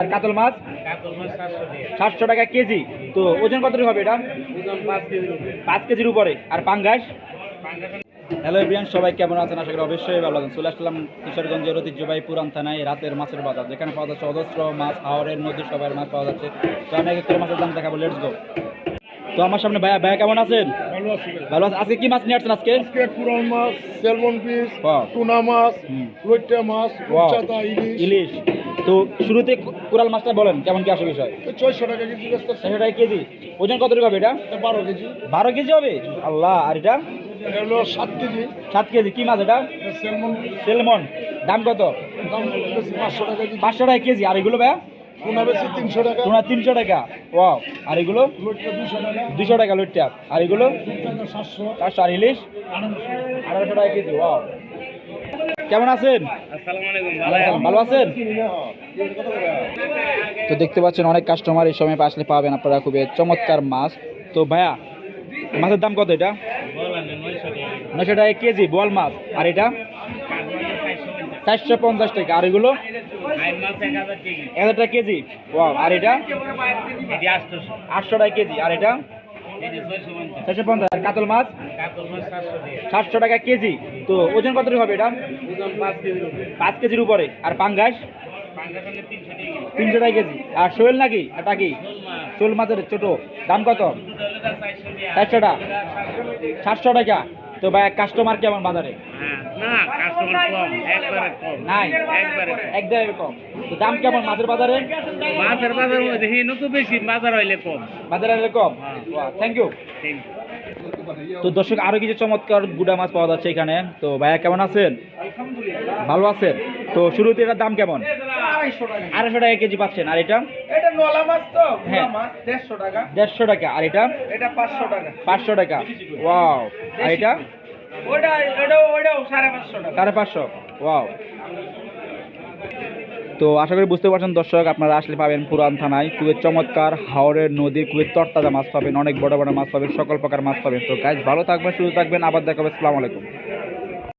আর কাতল মাছ? সাতশো টাকা কেজি। তো ওজন কত হবে এটা? পাঁচ কেজির উপরে। পাঁচ কেজির উপরে। আর পাঙ্গাস? হ্যালো এভরিয়ান সবাই কেমন আছেন? আশা করি অবশ্যই ভালো আছেন। চলে আসলাম কিশোরগঞ্জের ঐতিহ্যবাহী পুরান থানায় রাতের মাছের বাজার যেখানে পাওয়া যাচ্ছে অজস্র মাছ হাওড়ের নদীর সবাই মাছ পাওয়া যাচ্ছে। তো আমি এক মাছের দাম দেখাবো? লেটস গো তো আমার সামনে ভাইয়া ভাইয়া কেমন আছেন? ভালো আছে ভালো আছে আজকে কি মাছ নিয়ে আসছেন আজকে? আজকে পুরান মাছ সেলমন Wow. টুনা মাছ। লইট্টা মাছ. ইলিশ। ইলিশ। তো শুরুতে কুরাল মাছটা বলেন কেমন কি আসে বিষয়? ছয়শো টাকা কেজি চারশো টাকা কেজি। ওজন কত হবে এটা? বারো কেজি। বারো কেজি হবে? আল্লাহ আর এটা? এটা হলো সাত কেজি। সাত কেজি। কি মাছ এটা? সেলমন। সেলমন। দাম কত? পাঁচশো টাকা পাঁচশো টাকা কেজি। আর এগুলো ভাইয়া? তিনশো টাকা। তোমার তিনশো টাকা। ওয়াও। আর এগুলো? দুশো টাকা। লোটটা। আর এগুলো? চারশো আর ইলিশ? আঠারোশো টাকা কেজি। ওয়াও। কেমন আছেন? ভালো আছেন? তো দেখতে পাচ্ছেন অনেক কাস্টমার এই সময় আসলে পাবেন আপনারা। খুবই চমৎকার মাছ। তো ভাইয়া মাছের দাম কত এটা? নয়শো টাকা। কেজি বল মাছ। আর এটা? চারশো পঞ্চাশ টাকা। আর এগুলো? এক হাজার কেজি। ওয়াও, আর এটা? আটশো টাকা কেজি। আর এটা? ছয়শো পঞ্চাশ। কাতল মাছ? সাতশো টাকা কেজি। তো ওজন কত হবে এটা? পাঁচ কেজির উপরে। আর পাঙ্গাস? তিনশো টাকা কেজি। আর শোয়েল নাকি? এটা কি? শোল মাছের ছোট। দাম কত? চারশো টাকা সাতশো টাকা। তো ভাই কাস্টমার কেমন বাজারে? হ্যাঁ, একবারে কম তো দাম কেমন মাছের বাজারে? মাছের বাজার তো বেশি বাজার হইলে কম। বাজারে কম? থ্যাংক ইউ তো দর্শক আরও কিছু চমৎকার গুড়া মাছ পাওয়া যাচ্ছে এখানে। তো ভাইয়া কেমন আছেন? ভালো আছেন? তো শুরুতে এটার দাম কেমন? আড়াইশো টাকা। কেজি পাচ্ছেন আর এটা? এটা নলা মাছ তো হ্যাঁ। মাছ দেড়শো টাকা। দেড়শো টাকা আর এটা? এটা পাঁচশো টাকা। পাঁচশো টাকা। ওয়াও। আর এটা? সাড়ে পাঁচশো টাকা। সাড়ে পাঁচশো। ওয়াও। তো আশা করি বুঝতে পারছেন দর্শক আপনারা আসলে পাবেন পুরান থানায়। খুবই চমৎকার হাওড়ের নদীর খুবই তরতাজা মাছ পাবেন অনেক বড় বড় মাছ পাবেন সকল প্রকার মাছ পাবেন। তো গাছ ভালো থাকবেন শুধু থাকবেন আবার দেখাবে। আসসালামু আলাইকুম।